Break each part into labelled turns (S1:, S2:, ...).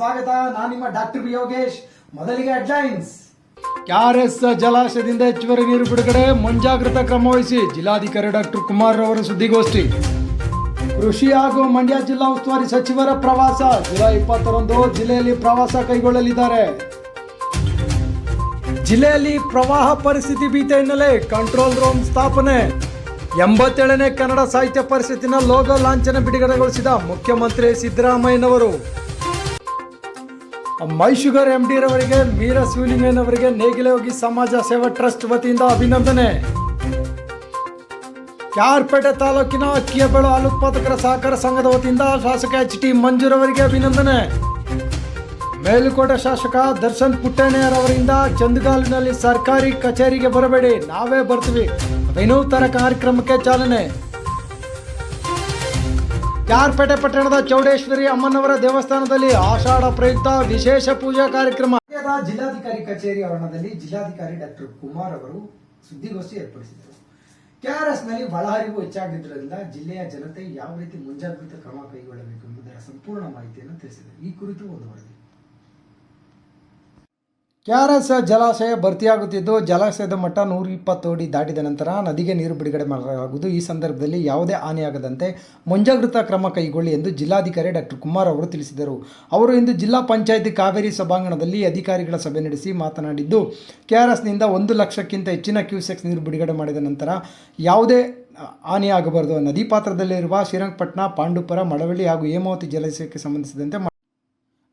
S1: ಸ್ವಾಗತ. ನಾನು ನಿಮ್ಮ ಡಾಕ್ಟರ್ ಯೋಗೇಶ್. ಮೊದಲಿಗೆ ಹೆಡ್ಲೈನ್ಸ್ ಕೆಆರ್ಎಸ್ ಜಲಾಶಯದಿಂದ ಹೆಚ್ಚುವರಿ ನೀರು ಬಿಡುಗಡೆ. ಮುಂಜಾಗ್ರತಾ ಕ್ರಮ ವಹಿಸಿ ಜಿಲ್ಲಾಧಿಕಾರಿ ಡಾಕ್ಟರ್ ಕುಮಾರ್ ಅವರ ಸುದ್ದಿಗೋಷ್ಠಿ. ಕೃಷಿ ಹಾಗೂ ಮಂಡ್ಯ ಜಿಲ್ಲಾ ಉಸ್ತುವಾರಿ ಸಚಿವರ ಪ್ರವಾಸ. ಜುಲೈ ಇಪ್ಪತ್ತರಂದು ಜಿಲ್ಲೆಯಲ್ಲಿ ಪ್ರವಾಸ ಕೈಗೊಳ್ಳಲಿದ್ದಾರೆ. ಜಿಲ್ಲೆಯಲ್ಲಿ ಪ್ರವಾಹ ಪರಿಸ್ಥಿತಿ ಭೀತಿ ಹಿನ್ನೆಲೆ ಕಂಟ್ರೋಲ್ ರೂಮ್ ಸ್ಥಾಪನೆ. ಎಂಬತ್ತೇಳನೇ ಕನ್ನಡ ಸಾಹಿತ್ಯ ಪರಿಷತ್ತಿನ ಲೋಗೋ ಲಾಂಛನ ಬಿಡುಗಡೆಗೊಳಿಸಿದ ಮುಖ್ಯಮಂತ್ರಿ ಸಿದ್ದರಾಮಯ್ಯನವರು. ಮೈ ಶುಗರ್ ಡಿ ರವರಿಗೆ ವೀರ ಶಿವಲಿಂಗಯ್ಯನವರಿಗೆ ನೇಗಿಲೆ ಹೋಗಿ ಸಮಾಜ ಸೇವಾ ಟ್ರಸ್ಟ್ ವತಿಯಿಂದ ಅಭಿನಂದನೆ. ಕ್ಯಾರ್ಪೇಟೆ ತಾಲೂಕಿನ ಅಕ್ಕಿಯಬೆಳು ಹಾಲು ಸಹಕಾರ ಸಂಘದ ವತಿಯಿಂದ ಶಾಸಕ ಎಚ್ ಟಿ ಮಂಜೂರವರಿಗೆ ಅಭಿನಂದನೆ. ಮೇಲುಕೋಟೆ ಶಾಸಕ ದರ್ಶನ್ ಪುಟ್ಟಣ್ಣಯ್ಯರವರಿಂದ ಚಂದಗಾಲಿನಲ್ಲಿ ಸರ್ಕಾರಿ ಕಚೇರಿಗೆ ಬರಬೇಡಿ, ನಾವೇ ಬರ್ತೀವಿ. ವಿನೂತನ ಕಾರ್ಯಕ್ರಮಕ್ಕೆ ಚಾಲನೆ. ಕ್ಯಾರ್ಪೇಟೆ ಪಟ್ಟಣದ ಚೌಡೇಶ್ವರಿ ಅಮ್ಮನವರ ದೇವಸ್ಥಾನದಲ್ಲಿ ಆಷಾಢ ಪ್ರಯುಕ್ತ ವಿಶೇಷ ಪೂಜಾ ಕಾರ್ಯಕ್ರಮ? ಜಿಲ್ಲಾಧಿಕಾರಿ ಕಚೇರಿ ಆವರಣದಲ್ಲಿ ಜಿಲ್ಲಾಧಿಕಾರಿ ಡಾಕ್ಟರ್ ಕುಮಾರ್ ಅವರು ಸುದ್ದಿಗೋಷ್ಠಿ ಏರ್ಪಡಿಸಿದರು. ಕೆಆರ್ಎಸ್ನಲ್ಲಿ ಒಳಹರಿವು ಹೆಚ್ಚಾಗಿದ್ದರಿಂದ ಜಿಲ್ಲೆಯ ಜನತೆ ಯಾವ ರೀತಿ ಮುಂಜಾಗ್ರತಾ ಕ್ರಮ ಕೈಗೊಳ್ಳಬೇಕು ಎಂಬುದರ ಸಂಪೂರ್ಣ ಮಾಹಿತಿಯನ್ನು ತಿಳಿಸಿದರು. ಈ ಕುರಿತು ಒಂದು ವರದಿ. ಕೆಆರ್ಎಸ್ ಜಲಾಶಯ ಭರ್ತಿಯಾಗುತ್ತಿದ್ದು, ಜಲಾಶಯದ ಮಟ್ಟ ನೂರ ಇಪ್ಪತ್ತು ಅಡಿ ದಾಟಿದ ನಂತರ ನದಿಗೆ ನೀರು ಬಿಡುಗಡೆ ಮಾಡಲಾಗುವುದು. ಈ ಸಂದರ್ಭದಲ್ಲಿ ಯಾವುದೇ ಹಾನಿಯಾಗದಂತೆ ಮುಂಜಾಗ್ರತಾ ಕ್ರಮ ಕೈಗೊಳ್ಳಿ ಎಂದು ಜಿಲ್ಲಾಧಿಕಾರಿ ಡಾಕ್ಟರ್ ಕುಮಾರ್ ಅವರು ತಿಳಿಸಿದರು. ಅವರು ಇಂದು ಜಿಲ್ಲಾ ಪಂಚಾಯಿತಿ ಕಾವೇರಿ ಸಭಾಂಗಣದಲ್ಲಿ ಅಧಿಕಾರಿಗಳ ಸಭೆ ನಡೆಸಿ ಮಾತನಾಡಿದ್ದು ಕೆ ಆರ್ ಎಸ್ನಿಂದ ಒಂದು ಲಕ್ಷಕ್ಕಿಂತ ಹೆಚ್ಚಿನ ಕ್ಯೂಸೆಕ್ಸ್ ನೀರು ಬಿಡುಗಡೆ ಮಾಡಿದ ನಂತರ ಯಾವುದೇ ಹಾನಿಯಾಗಬಾರದು. ನದಿ ಪಾತ್ರದಲ್ಲಿರುವ ಶ್ರೀರಂಗಪಟ್ಟಣ, ಪಾಂಡುಪುರ, ಮಳವಳ್ಳಿ ಹಾಗೂ ಹೇಮಾವತಿ ಜಲಾಶಯಕ್ಕೆ ಸಂಬಂಧಿಸಿದಂತೆ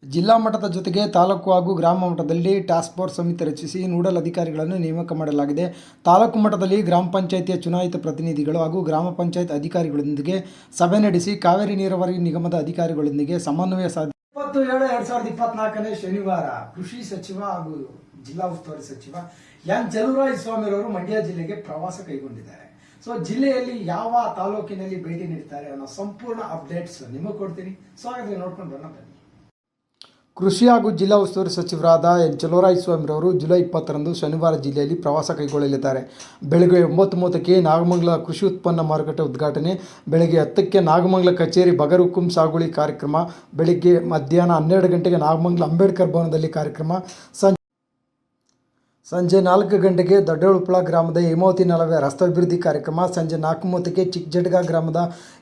S1: ಜಿಲ್ಲಾ ಮಟ್ಟದ ಜೊತೆಗೆ ತಾಲೂಕು ಹಾಗೂ ಗ್ರಾಮ ಮಟ್ಟದಲ್ಲಿ ಟಾಸ್ಕ್ ಫೋರ್ಸ್ ಸಮಿತಿ ರಚಿಸಿ ನೋಡಲ್ ಅಧಿಕಾರಿಗಳನ್ನು ನೇಮಕ ಮಾಡಲಾಗಿದೆ. ತಾಲೂಕು ಮಟ್ಟದಲ್ಲಿ ಗ್ರಾಮ ಪಂಚಾಯಿತಿಯ ಚುನಾಯಿತ ಪ್ರತಿನಿಧಿಗಳು ಹಾಗೂ ಗ್ರಾಮ ಪಂಚಾಯತ್ ಅಧಿಕಾರಿಗಳೊಂದಿಗೆ ಸಭೆ ನಡೆಸಿ ಕಾವೇರಿ ನೀರಾವರಿ ನಿಗಮದ ಅಧಿಕಾರಿಗಳೊಂದಿಗೆ ಸಮನ್ವಯ ಸಾಧಿ ಇಪ್ಪತ್ತು ಏಳು ಎರಡ್ ಸಾವಿರದ ಇಪ್ಪತ್ನಾಲ್ಕನೇ ಶನಿವಾರ ಕೃಷಿ ಸಚಿವ ಹಾಗೂ ಜಿಲ್ಲಾ ಉಸ್ತುವಾರಿ ಸಚಿವ ಎನ್. ಚಲುವರಾಯ ಸ್ವಾಮಿರವರು ಮಂಡ್ಯ ಜಿಲ್ಲೆಗೆ ಪ್ರವಾಸ ಕೈಗೊಂಡಿದ್ದಾರೆ. ಸೊ ಜಿಲ್ಲೆಯಲ್ಲಿ ಯಾವ ತಾಲೂಕಿನಲ್ಲಿ ಭೇಟಿ ನೀಡ್ತಾರೆ ಅನ್ನೋ ಸಂಪೂರ್ಣ ಅಪ್ಡೇಟ್ಸ್ ನಿಮಗೆ ಕೊಡ್ತೀನಿ. ಸ್ವಾಗತ, ನೋಡ್ಕೊಂಡು ಬರೋಣ ಕೃಷಿ ಹಾಗೂ ಜಿಲ್ಲಾ ಉಸ್ತುವಾರಿ ಸಚಿವರಾದ ಎನ್ ಚಲುವರಾಯಸ್ವಾಮಿರವರು ಜುಲೈ ಇಪ್ಪತ್ತರಂದು ಶನಿವಾರ ಜಿಲ್ಲೆಯಲ್ಲಿ ಪ್ರವಾಸ ಕೈಗೊಳ್ಳಲಿದ್ದಾರೆ. ಬೆಳಗ್ಗೆ ಒಂಬತ್ತು ಮೂವತ್ತಕ್ಕೆ ನಾಗಮಂಗಲ ಕೃಷಿ ಉತ್ಪನ್ನ ಮಾರುಕಟ್ಟೆ ಉದ್ಘಾಟನೆ, ಬೆಳಗ್ಗೆ ಹತ್ತಕ್ಕೆ ನಾಗಮಂಗಲ ಕಚೇರಿ ಬಗರುಕುಂ ಸಾಗುವಳಿ ಕಾರ್ಯಕ್ರಮ, ಬೆಳಗ್ಗೆ ಮಧ್ಯಾಹ್ನ ಹನ್ನೆರಡು ಗಂಟೆಗೆ ನಾಗಮಂಗಲ ಅಂಬೇಡ್ಕರ್ ಭವನದಲ್ಲಿ ಕಾರ್ಯಕ್ರಮ, ಸಂಜೆ ಸಂಜೆ ನಾಲ್ಕು ಗಂಟೆಗೆ ದೊಡ್ಡೋಳುಪ್ಪಳ ಗ್ರಾಮದ ಹೇಮಾವತಿ ನಾಲೆ ರಸ್ತಾಭಿವೃದ್ಧಿ ಕಾರ್ಯಕ್ರಮ, ಸಂಜೆ ನಾಲ್ಕು ಮೂವತ್ತಕ್ಕೆ ಚಿಕ್ಕಜಡ್ಗ ಗ್ರಾಮದ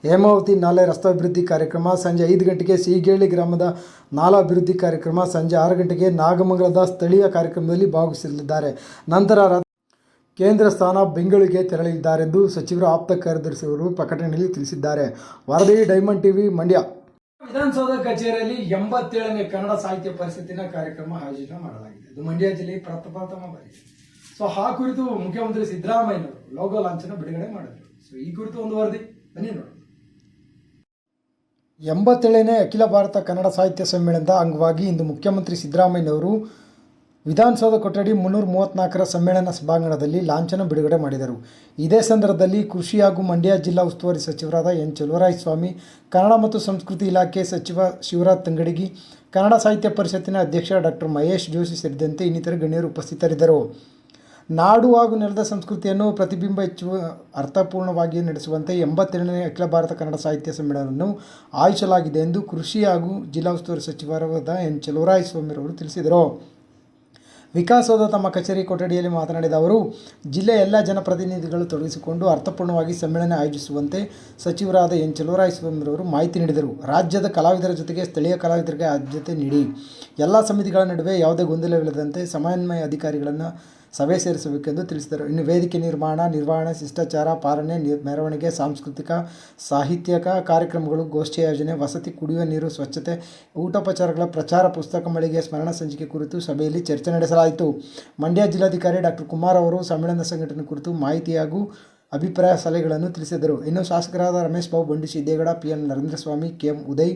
S1: ಹೇಮಾವತಿ ನಾಲೆ ರಸ್ತಾಭಿವೃದ್ಧಿ ಕಾರ್ಯಕ್ರಮ, ಸಂಜೆ ಐದು ಗಂಟೆಗೆ ಸೀಗೇಳಿ ಗ್ರಾಮದ ನಾಲಾ ಅಭಿವೃದ್ಧಿ ಕಾರ್ಯಕ್ರಮ, ಸಂಜೆ ಆರು ಗಂಟೆಗೆ ನಾಗಮಂಗಲದ ಸ್ಥಳೀಯ ಕಾರ್ಯಕ್ರಮದಲ್ಲಿ ಭಾಗವಹಿಸಲಿದ್ದಾರೆ. ನಂತರ ಕೇಂದ್ರ ಸ್ಥಾನ ಬೆಂಗಳೂರಿಗೆ ತೆರಳಲಿದ್ದಾರೆಂದು ಸಚಿವರು ಆಪ್ತ ಕಾರ್ಯದರ್ಶಿಯವರು ಪ್ರಕಟಣೆಯಲ್ಲಿ ತಿಳಿಸಿದ್ದಾರೆ. ವರದಿ, ಡೈಮಂಡ್ ಟಿವಿ, ಮಂಡ್ಯ. ವಿಧಾನಸೌಧ ಕಚೇರಿಯಲ್ಲಿ ಎಂಬತ್ತೇಳನೇ ಕನ್ನಡ ಸಾಹಿತ್ಯ ಪರಿಷತ್ತಿನ ಕಾರ್ಯಕ್ರಮ ಆಯೋಜನೆ ಮಾಡಲಾಗಿದೆ. ಇದು ಮಂಡ್ಯ ಜಿಲ್ಲೆ ಪ್ರಥಮ ಬಾರಿ. ಸೊ ಆ ಕುರಿತು ಮುಖ್ಯಮಂತ್ರಿ ಸಿದ್ದರಾಮಯ್ಯನವರು ಲೋಗೋ ಲಾಂಛನ ಬಿಡುಗಡೆ ಮಾಡಿದರು. ಸೊ ಈ ಕುರಿತು ಒಂದು ವರದಿ. ಬನ್ನಿ ನೋಡಿ ಎಂಬತ್ತೇಳನೇ ಅಖಿಲ ಭಾರತ ಕನ್ನಡ ಸಾಹಿತ್ಯ ಸಮ್ಮೇಳನದ ಅಂಗವಾಗಿ ಇಂದು ಮುಖ್ಯಮಂತ್ರಿ ಸಿದ್ದರಾಮಯ್ಯನವರು ವಿಧಾನಸೌಧ ಕೊಠಡಿ ಮುನ್ನೂರ ಮೂವತ್ತ್ನಾಲ್ಕರ ಸಮ್ಮೇಳನ ಸಭಾಂಗಣದಲ್ಲಿ ಲಾಂಛನ ಬಿಡುಗಡೆ ಮಾಡಿದರು. ಇದೇ ಸಂದರ್ಭದಲ್ಲಿ ಕೃಷಿ ಹಾಗೂ ಮಂಡ್ಯ ಜಿಲ್ಲಾ ಉಸ್ತುವಾರಿ ಸಚಿವರಾದ ಎನ್ ಸ್ವಾಮಿ ಕನ್ನಡ ಮತ್ತು ಸಂಸ್ಕೃತಿ ಇಲಾಖೆ ಸಚಿವ ಶಿವರಾಜ್ ತಂಗಡಗಿ, ಕನ್ನಡ ಸಾಹಿತ್ಯ ಪರಿಷತ್ತಿನ ಅಧ್ಯಕ್ಷ ಡಾಕ್ಟರ್ ಮಹೇಶ್ ಜೋಶಿ ಸೇರಿದಂತೆ ಇನ್ನಿತರ ಗಣ್ಯರು ಉಪಸ್ಥಿತರಿದ್ದರು. ನಾಡು ಹಾಗೂ ನೆಲದ ಸಂಸ್ಕೃತಿಯನ್ನು ಪ್ರತಿಬಿಂಬ ಹೆಚ್ಚುವ ಅರ್ಥಪೂರ್ಣವಾಗಿ ನಡೆಸುವಂತೆ ಎಂಬತ್ತೆರಡನೇ ಅಖಿಲ ಭಾರತ ಕನ್ನಡ ಸಾಹಿತ್ಯ ಸಮ್ಮೇಳನವನ್ನು ಆಯೋಜಿಸಲಾಗಿದೆ ಎಂದು ಕೃಷಿ ಹಾಗೂ ಜಿಲ್ಲಾ ಉಸ್ತುವಾರಿ ಸಚಿವರಾದ ಎನ್ ಸ್ವಾಮಿರವರು ತಿಳಿಸಿದರು. ವಿಕಾಸೌಧ ತಮ್ಮ ಕಚೇರಿ ಕೊಠಡಿಯಲ್ಲಿ ಮಾತನಾಡಿದ ಅವರು ಜಿಲ್ಲೆಯ ಎಲ್ಲ ಜನಪ್ರತಿನಿಧಿಗಳು ತೊಡಗಿಸಿಕೊಂಡು ಅರ್ಥಪೂರ್ಣವಾಗಿ ಸಮ್ಮೇಳನ ಆಯೋಜಿಸುವಂತೆ ಸಚಿವರಾದ ಎನ್ ಚಲುವರಾಯಸ್ವಾಮಿರವರು ಮಾಹಿತಿ ನೀಡಿದರು. ರಾಜ್ಯದ ಕಲಾವಿದರ ಜೊತೆಗೆ ಸ್ಥಳೀಯ ಕಲಾವಿದರಿಗೆ ಆದ್ಯತೆ ನೀಡಿ. ಎಲ್ಲ ಸಮಿತಿಗಳ ನಡುವೆ ಯಾವುದೇ ಗೊಂದಲವಿಲ್ಲದಂತೆ ಸಮನ್ವಯ ಅಧಿಕಾರಿಗಳನ್ನು ಸಭೆ ಸೇರಿಸಬೇಕೆಂದು ತಿಳಿಸಿದರು. ಇನ್ನು ವೇದಿಕೆ ನಿರ್ಮಾಣ, ನಿರ್ವಹಣೆ, ಶಿಷ್ಟಾಚಾರ, ಪಾಲನೆ ಮೆರವಣಿಗೆ, ಸಾಂಸ್ಕೃತಿಕ, ಸಾಹಿತ್ಯಕ ಕಾರ್ಯಕ್ರಮಗಳು, ಗೋಷ್ಠಿ ಆಯೋಜನೆ, ವಸತಿ, ಕುಡಿಯುವ ನೀರು, ಸ್ವಚ್ಛತೆ, ಊಟೋಪಚಾರಗಳ ಪ್ರಚಾರ, ಪುಸ್ತಕ ಮಳಿಗೆ, ಸ್ಮರಣ ಸಂಚಿಕೆ ಕುರಿತು ಸಭೆಯಲ್ಲಿ ಚರ್ಚೆ ನಡೆಸಲಾಯಿತು. ಮಂಡ್ಯ ಜಿಲ್ಲಾಧಿಕಾರಿ ಡಾಕ್ಟರ್ ಕುಮಾರ್ ಅವರು ಸಮ್ಮೇಳನ ಸಂಘಟನೆ ಕುರಿತು ಮಾಹಿತಿ ಹಾಗೂ ಅಭಿಪ್ರಾಯ ಸಲಹೆಗಳನ್ನು ತಿಳಿಸಿದರು. ಇನ್ನು ಶಾಸಕರಾದ Ramesh Babu, Bandi, Siddegowda P N Narendra Swamy K M Uday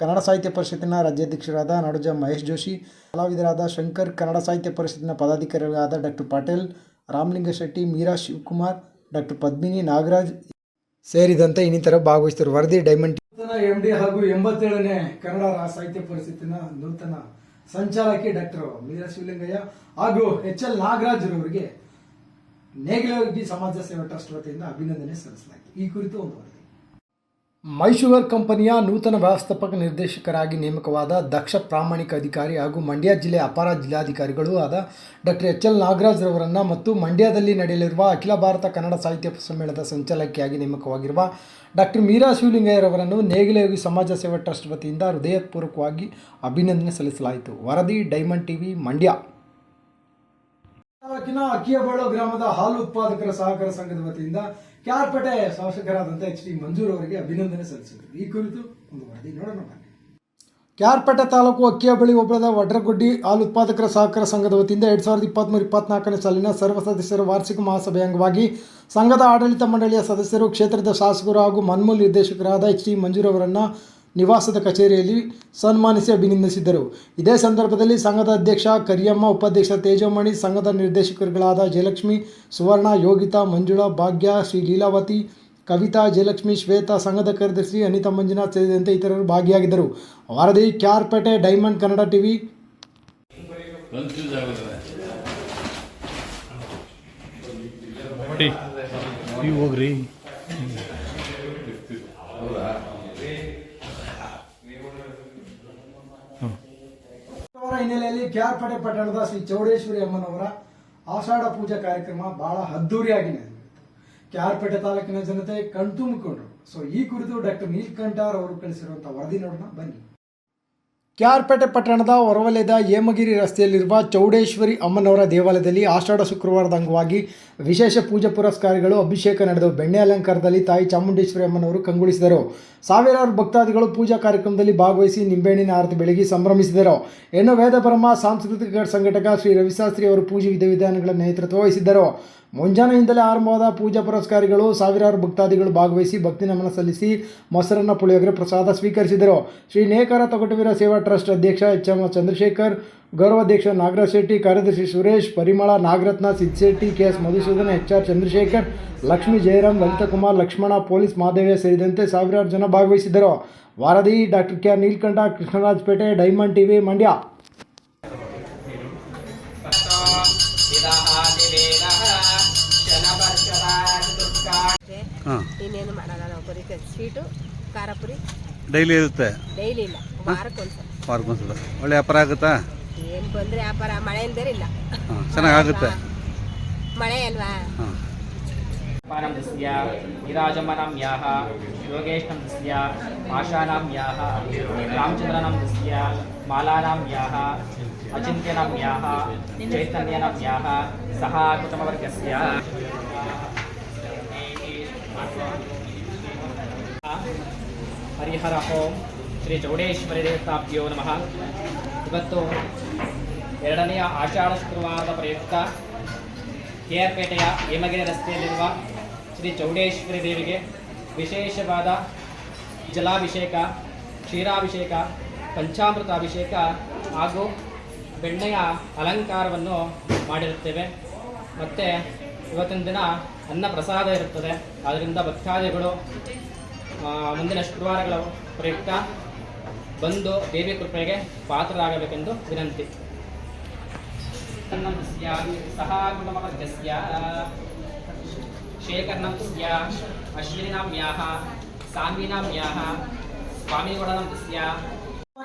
S1: Kannada ಸಾಹಿತ್ಯ ಪರಿಷತ್ತಿನ ರಾಜ್ಯಾಧ್ಯಕ್ಷರಾದ ನಾಡೋಜ ಮಹೇಶ್ ಜೋಶಿ, ಕಲಾವಿದರಾದ ಶಂಕರ್, ಕನ್ನಡ ಸಾಹಿತ್ಯ ಪರಿಷತ್ತಿನ ಪದಾಧಿಕಾರಿಗಳಾದ ಡಾಕ್ಟರ್ ಪಾಟೀಲ್, ರಾಮಲಿಂಗ ಶೆಟ್ಟಿ, ಮೀರಾ ಶಿವಕುಮಾರ್, ಡಾಕ್ಟರ್ ಪದ್ಮಿನಿ ನಾಗರಾಜ್ ಸೇರಿದಂತೆ ಇನ್ನಿತರ ಭಾಗವಹಿಸಿದರು. ವರದಿ ಡೈಮಂಡ್ ಎಂ ಡಿ ಹಾಗೂ ಎಂಬತ್ತೇಳನೇ ಕನ್ನಡ ಸಾಹಿತ್ಯ ಪರಿಷತ್ತಿನ ನೂತನ ಸಂಚಾಲಕಿ ಡಾಕ್ಟರ್ ಮೀರಾ ಶಿವಲಿಂಗಯ್ಯ ಹಾಗೂ ಎಚ್ ಎಲ್ ನಾಗರಾಜ್ರವರಿಗೆ ನೇಗಿಲಗಿ ಸಮಾಜ ಸೇವಾ ಟ್ರಸ್ಟ್ ವತಿಯಿಂದ ಅಭಿನಂದನೆ ಸಲ್ಲಿಸಲಾಯಿತು. ಈ ಕುರಿತು ಒಂದು ವರದಿ. ಮೈಶುಗರ್ ಕಂಪನಿಯ ನೂತನ ವ್ಯವಸ್ಥಾಪಕ ನಿರ್ದೇಶಕರಾಗಿ ನೇಮಕವಾದ ದಕ್ಷ ಪ್ರಾಮಾಣಿಕ ಅಧಿಕಾರಿ ಹಾಗೂ ಮಂಡ್ಯ ಜಿಲ್ಲೆ ಅಪಾರ ಜಿಲ್ಲಾಧಿಕಾರಿಗಳು ಆದ ಡಾಕ್ಟರ್ ಎಚ್ ಎಲ್ ನಾಗರಾಜ್ರವರನ್ನು ಮತ್ತು ಮಂಡ್ಯದಲ್ಲಿ ನಡೆಯಲಿರುವ ಅಖಿಲ ಭಾರತ ಕನ್ನಡ ಸಾಹಿತ್ಯ ಸಮ್ಮೇಳನದ ಸಂಚಾಲಕಿಯಾಗಿ ನೇಮಕವಾಗಿರುವ ಡಾಕ್ಟರ್ ಮೀರಾ ಶಿವಲಿಂಗಯ್ಯರವರನ್ನು ನೇಗಿಲಯೋಗಿ ಸಮಾಜ ಸೇವಾ ಟ್ರಸ್ಟ್ ವತಿಯಿಂದ ಹೃದಯಪೂರ್ವಕವಾಗಿ ಅಭಿನಂದನೆ ಸಲ್ಲಿಸಲಾಯಿತು. ವರದಿ, ಡೈಮಂಡ್ ಟಿವಿ, ಮಂಡ್ಯ. ತಾಲೂಕಿನ ಅಕ್ಕಿಯಬಾಳು ಗ್ರಾಮದ ಹಾಲು ಉತ್ಪಾದಕರ ಸಹಕಾರ ಸಂಘದ ವತಿಯಿಂದ ಕ್ಯಾರ್ಪೇಟೆ ಶಾಸಕರಾದಂಥ ಎಚ್ ಡಿ ಮಂಜೂರ್ ಅವರಿಗೆ ಅಭಿನಂದನೆ ಸಲ್ಲಿಸಿದರು ಈ ಕುರಿತು ಒಂದು ವರದಿ ನೋಡೋಣ ಬನ್ನಿ. ಕ್ಯಾರ್ಪೇಟೆ ತಾಲೂಕು ಅಕ್ಕಿಯಬಳಿ ಒಬ್ಬಳದ ವಡ್ರಗುಡ್ಡಿ ಹಾಲು ಉತ್ಪಾದಕರ ಸಹಕಾರ ಸಂಘದ ವತಿಯಿಂದ ಎರಡು ಸಾವಿರದ ಇಪ್ಪತ್ತ್ಮೂರು ಇಪ್ಪತ್ನಾಲ್ಕನೇ ಸಾಲಿನ ಸರ್ವ ಸದಸ್ಯರ ವಾರ್ಷಿಕ ಮಹಾಸಭೆ ಅಂಗವಾಗಿ ಸಂಘದ ಆಡಳಿತ ಮಂಡಳಿಯ ಸದಸ್ಯರು, ಕ್ಷೇತ್ರದ ಶಾಸಕರು ಹಾಗೂ ಮನ್ಮೂಲ್ ನಿರ್ದೇಶಕರಾದ ಎಚ್ ಡಿ ಮಂಜೂರ್ ಅವರನ್ನು ನಿವಾಸದ ಕಚೇರಿಯಲ್ಲಿ ಸನ್ಮಾನಿಸಿ ಅಭಿನಂದಿಸಿದರು. ಇದೇ ಸಂದರ್ಭದಲ್ಲಿ ಸಂಘದ ಅಧ್ಯಕ್ಷ ಕರಿಯಮ್ಮ ಉಪಾಧ್ಯಕ್ಷ ತೇಜಮಣಿ ಸಂಘದ ನಿರ್ದೇಶಕರುಗಳಾದ ಜಯಲಕ್ಷ್ಮಿ ಸುವರ್ಣ ಯೋಗಿತಾ ಮಂಜುಳಾ ಭಾಗ್ಯ ಶ್ರೀ ಲೀಲಾವತಿ ಕವಿತಾ ಜಯಲಕ್ಷ್ಮಿ ಶ್ವೇತಾ ಸಂಘದ ಕಾರ್ಯದರ್ಶಿ ಅನಿತಾ ಮಂಜುನಾಥ್ ಸೇರಿದಂತೆ ಇತರರು ಭಾಗಿಯಾಗಿದ್ದರು. ವಾರದಿ ಕ್ಯಾರ್ಪೇಟೆ ಡೈಮಂಡ್ ಕನ್ನಡ ಟಿವಿ.
S2: ಹೋಗ್ರಿ.
S1: ಹಿನ್ನೆಲೆಯಲ್ಲಿ ಕ್ಯಾರ್ಪಡೆ ಪಟ್ಟಣದ ಶ್ರೀ ಚೌಡೇಶ್ವರಿ ಅಮ್ಮನವರ ಆಷಾಢ ಪೂಜಾ ಕಾರ್ಯಕ್ರಮ ಬಹಳ ಅದ್ದೂರಿಯಾಗಿ ಆರ್ ಕ್ಯಾರ್ಪೇಟೆ ತಾಲೂಕಿನ ಜನತೆ ಕಣ್ತುಂಬಿಕೊಂಡರು. ಸೊ ಈ ಕುರಿತು ಡಾಕ್ಟರ್ ನೀಲ್ಕಂಠಾರ್ ಅವರು ಕಳಿಸಿರುವಂತಹ ವರದಿ ನೋಡೋಣ. ಬನ್ನಿ. ಕ್ಯಾರ್ಪೇಟೆ ಪಟ್ಟಣದ ಹೊರವಲಯದ ಹೇಮಗಿರಿ ರಸ್ತೆಯಲ್ಲಿರುವ ಚೌಡೇಶ್ವರಿ ಅಮ್ಮನವರ ದೇವಾಲಯದಲ್ಲಿ ಆಷಾಢ ಶುಕ್ರವಾರದ ಅಂಗವಾಗಿ ವಿಶೇಷ ಪೂಜೆ ಪುರಸ್ಕಾರಗಳು, ಅಭಿಷೇಕ ನಡೆದವು ಬೆಣ್ಣೆ ಅಲಂಕಾರದಲ್ಲಿ ತಾಯಿ ಚಾಮುಂಡೇಶ್ವರಿ ಅಮ್ಮನವರು ಕಂಗೊಳಿಸಿದರು. ಸಾವಿರಾರು ಭಕ್ತಾದಿಗಳು ಪೂಜಾ ಕಾರ್ಯಕ್ರಮದಲ್ಲಿ ಭಾಗವಹಿಸಿ ನಿಂಬೆಹಣ್ಣಿನ ಆರತಿ ಬೆಳಗಿ ಸಂಭ್ರಮಿಸಿದರು. ಇನ್ನು ವೇದಬ್ರಹ್ಮ ಸಾಂಸ್ಕೃತಿಕ ಸಂಘಟಕ ಶ್ರೀ ರವಿಶಾಸ್ತ್ರಿ ಅವರು ಪೂಜೆ ವಿಧಿವಿಧಾನಗಳ ನೇತೃತ್ವ ವಹಿಸಿದ್ದರು. ಮುಂಜಾನೆಯಿಂದಲೇ ಆರಂಭವಾದ ಪೂಜಾ ಪುರಸ್ಕಾರಿಗಳು ಸಾವಿರಾರು ಭಕ್ತಾದಿಗಳು ಭಾಗವಹಿಸಿ ಭಕ್ತಿ ನಮನ ಸಲ್ಲಿಸಿ ಮೊಸರನ್ನ ಪುಳಿಯೋಗರೆ ಪ್ರಸಾದ ಸ್ವೀಕರಿಸಿದರು. ಶ್ರೀ ನೇಕಾರ ತೊಗಟವೀರ ಸೇವಾ ಟ್ರಸ್ಟ್ ಅಧ್ಯಕ್ಷ ಎಚ್ ಎಂ ಚಂದ್ರಶೇಖರ್ ಗೌರವಾಧ್ಯಕ್ಷ ನಾಗರಾಜ್ ಶೆಟ್ಟಿ, ಕಾರ್ಯದರ್ಶಿ Suresh, Parimala Nagaratna Siddashetty K S Madhusudan H R Chandrashekar, Lakshmi Jayaram Lalithkumar, Lakshmana, police ಮಹಾದೇವಿಯ ಸೇರಿದಂತೆ ಸಾವಿರಾರು ಜನ ಭಾಗವಹಿಸಿದರು ವಾರದಿ doctor K R Neelkanth, Krishnarajpet, diamond TV, Mandya.
S3: ಇನ್ನೇನು ಮಾಡಲ್ಲ ನಾವು ಬರೀ ಸ್ವೀಟು ಖಾರ ಪುರಿ.
S2: ಡೈಲಿ ಇರುತ್ತೆ?
S3: ಡೈಲಿ ಇಲ್ಲ ವಾರಕ್ಕೊಂದ್ಸಲ.
S2: ವಾರಕ್ಕೊಂದ್ಸಲ. ಒಳ್ಳೆ ವ್ಯಾಪಾರ ಆಗುತ್ತಾ?
S3: ಏನು ಬಂದರೆ ವ್ಯಾಪಾರ ಮಳೆ ಇಲ್ಲದೇ ಇಲ್ಲ.
S2: ಹಾಂ ಚೆನ್ನಾಗಾಗುತ್ತೆ.
S3: ಮಳೆ ಅಲ್ವಾ?
S2: ಹಾಂ.
S4: ಪಾನಂ ದಸ್ಯ ವಿರಾಜಮನಂ ಯಾಹ ಯೋಗೇಶ್ನಂ ದಸ್ಯ ಆಶಾನಾಂ ಯಾಹ ರಾಮಚಂದ್ರನಂ ದಸ್ಯ ಮಾಲಾನಾಂ ಯಾಹ ಅಚಿಂತ್ಯನಂ ಯಾಹ ಚೈತನ್ಯನಂ ಯಾಹ ಸಹ ಕುಟುಂಬವರ್ಗಸ್ಯ. ಹರಿಹರ ಓಂ ಶ್ರೀ ಚೌಡೇಶ್ವರಿ ದೇವತಾಭ್ಯೋ ನಮಃ. ಇವತ್ತು ಎರಡನೆಯ ಆಷಾಢ ಶುಕ್ರವಾರದ ಪ್ರಯುಕ್ತ ಪೇಟೆಯ ಹೇಮಗಿರಿ ರಸ್ತೆಯಲ್ಲಿರುವ ಶ್ರೀ ಚೌಡೇಶ್ವರಿ ದೇವಿಗೆ ವಿಶೇಷವಾದ ಜಲಾಭಿಷೇಕ, ಕ್ಷೀರಾಭಿಷೇಕ ಪಂಚಾಮೃತ ಅಭಿಷೇಕ ಹಾಗೂ ಬೆಣ್ಣೆಯ ಅಲಂಕಾರವನ್ನು ಮಾಡಿರುತ್ತೇವೆ. ಮತ್ತು ಇವತ್ತಿನ ದಿನ ಅನ್ನ ಪ್ರಸಾದ ಇರುತ್ತದೆ. ಆದ್ದರಿಂದ ಭಕ್ತಾದಿಗಳು ಮುಂದಿನ ಶುಕ್ರವಾರಗಳ ಪ್ರಯುಕ್ತ ಬಂದು ದೇವಿ ಕೃಪೆಗೆ ಪಾತ್ರರಾಗಬೇಕೆಂದು ವಿನಂತಿ. ಸಹ ಗುಣಮರ್ಗಸ್ಯ ಶೇಖರ್ಣಂ ಸ್ಯ ಯಾಹ ಸಾಮಿನಾಂ ಯಾಹ ಸ್ವಾಮಿಗೌಡನಂ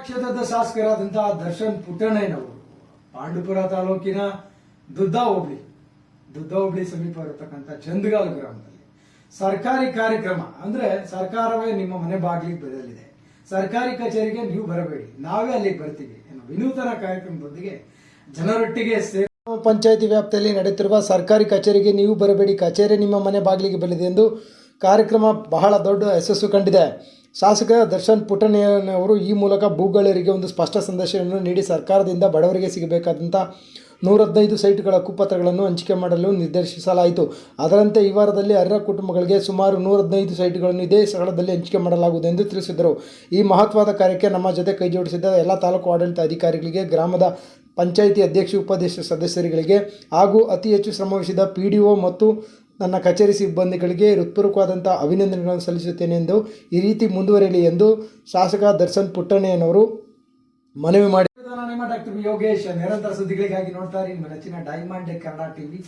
S1: ಕ್ಷೇತ್ರದ ಶಾಸಕರಾದಂತಹ ದರ್ಶನ್ ಪುಟ್ಟಣ್ಣಯ್ಯನವರು ಪಾಂಡುಪುರ ತಾಲೂಕಿನ ದುದ್ದ ಹೋಗ್ಲಿ ದುದ್ದಾ ಹೋಬಳಿ ಸಮೀಪ ಇರತಕ್ಕಂಥ ಚಂದಗಾಲ್ ಗ್ರಾಮದಲ್ಲಿ. ಸರ್ಕಾರಿ ಕಾರ್ಯಕ್ರಮ ಅಂದ್ರೆ ಸರ್ಕಾರವೇ ನಿಮ್ಮ ಮನೆ ಬಾಗಿಲಿಗೆ ಬದಲಿದೆ ಸರ್ಕಾರಿ ಕಚೇರಿಗೆ ನೀವು ಬರಬೇಡಿ. ನಾವೇ ಅಲ್ಲಿಗೆ ಬರ್ತೀವಿ ಎನ್ನುವ ವಿನೂತನ ಕಾರ್ಯಕ್ರಮದೊಂದಿಗೆ ಜನರೊಟ್ಟಿಗೆ ಸೇರಿ ಪಂಚಾಯಿತಿ ವ್ಯಾಪ್ತಿಯಲ್ಲಿ ನಡೆಯುತ್ತಿರುವ ಸರ್ಕಾರಿ ಕಚೇರಿಗೆ ನೀವು ಬರಬೇಡಿ. ಕಚೇರಿ ನಿಮ್ಮ ಮನೆ ಬಾಗಿಲಿಗೆ ಬರಲಿದೆ ಎಂದು ಕಾರ್ಯಕ್ರಮ ಬಹಳ ದೊಡ್ಡ ಯಶಸ್ಸು ಕಂಡಿದೆ. ಶಾಸಕ ದರ್ಶನ್ ಪುಟ್ಟಣ್ಣಯ್ಯನವರು ಈ ಮೂಲಕ ಭೂಗಳರಿಗೆ ಒಂದು ಸ್ಪಷ್ಟ ಸಂದೇಶವನ್ನು ನೀಡಿ ಸರ್ಕಾರದಿಂದ ಬಡವರಿಗೆ ಸಿಗಬೇಕಾದಂಥ ನೂರ ಹದಿನೈದು ಸೈಟ್ಗಳ ಕುಪತ್ರಗಳನ್ನು ಹಂಚಿಕೆ ಮಾಡಲು ನಿರ್ದೇಶಿಸಲಾಯಿತು. ಅದರಂತೆ ಈ ವಾರದಲ್ಲಿ ಅರ್ಹ ಕುಟುಂಬಗಳಿಗೆ ಸುಮಾರು ನೂರ ಹದಿನೈದು ಸೈಟ್ಗಳನ್ನು ಇದೇ ಸ್ಥಳದಲ್ಲಿ ಹಂಚಿಕೆ ಮಾಡಲಾಗುವುದು ಎಂದು ತಿಳಿಸಿದರು. ಈ ಮಹತ್ವದ ಕಾರ್ಯಕ್ಕೆ ನಮ್ಮ ಜೊತೆ ಕೈಜೋಡಿಸಿದ ಎಲ್ಲ ತಾಲೂಕು ಆಡಳಿತ ಅಧಿಕಾರಿಗಳಿಗೆ, ಗ್ರಾಮದ ಪಂಚಾಯಿತಿ ಅಧ್ಯಕ್ಷ, ಉಪಾಧ್ಯಕ್ಷ ಸದಸ್ಯರುಗಳಿಗೆ ಹಾಗೂ ಅತಿ ಹೆಚ್ಚು ಶ್ರಮವಹಿಸಿದ ಪಿ ಡಿ ಒ ಮತ್ತು ನನ್ನ ಕಚೇರಿ ಸಿಬ್ಬಂದಿಗಳಿಗೆ ಹೃತ್ಪೂರ್ವಕವಾದಂಥ ಅಭಿನಂದನೆಗಳನ್ನು ಸಲ್ಲಿಸುತ್ತೇನೆ ಎಂದು ಈ ರೀತಿ ಮುಂದುವರಿಯಲಿ ಎಂದು ಶಾಸಕ ದರ್ಶನ್ ಪುಟ್ಟಣ್ಣಯ್ಯನವರು ಮನವಿ ಮಾಡಿ ನಿಮ್ಮ ಡಾಕ್ಟರ್ ಯೋಗೇಶ್ ನಿರಂತರ ಸುದ್ದಿಗಳಿಗಾಗಿ ನೋಡ್ತಾ ಇರಿ ನಿಮ್ಮ ನೆಚ್ಚಿನ ಡೈಮಂಡ್ ಕನ್ನಡ ಟಿವಿ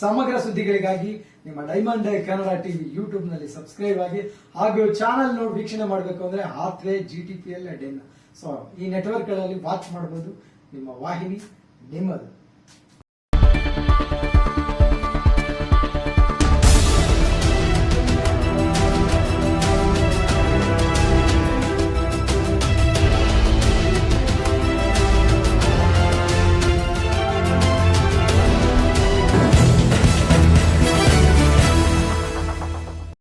S1: ಸಮಗ್ರ ಸುದ್ದಿಗಳಿಗಾಗಿ ನಿಮ್ಮ ಡೈಮಂಡ್ ಕನ್ನಡ ಟಿವಿ ಯೂಟ್ಯೂಬ್ನಲ್ಲಿ ಸಬ್ಸ್ಕ್ರೈಬ್ ಆಗಿ, ಹಾಗೂ ಚಾನಲ್ ನೋಡಿ ವೀಕ್ಷಣೆ ಮಾಡಬೇಕು ಅಂದ್ರೆ Hathway G T P L Den so ಈ ನೆಟ್ವರ್ಕ್ಗಳಲ್ಲಿ ವಾಚ್ ಮಾಡಬಹುದು ನಿಮ್ಮ ವಾಹಿನಿ ನಿಮ್ಮದು.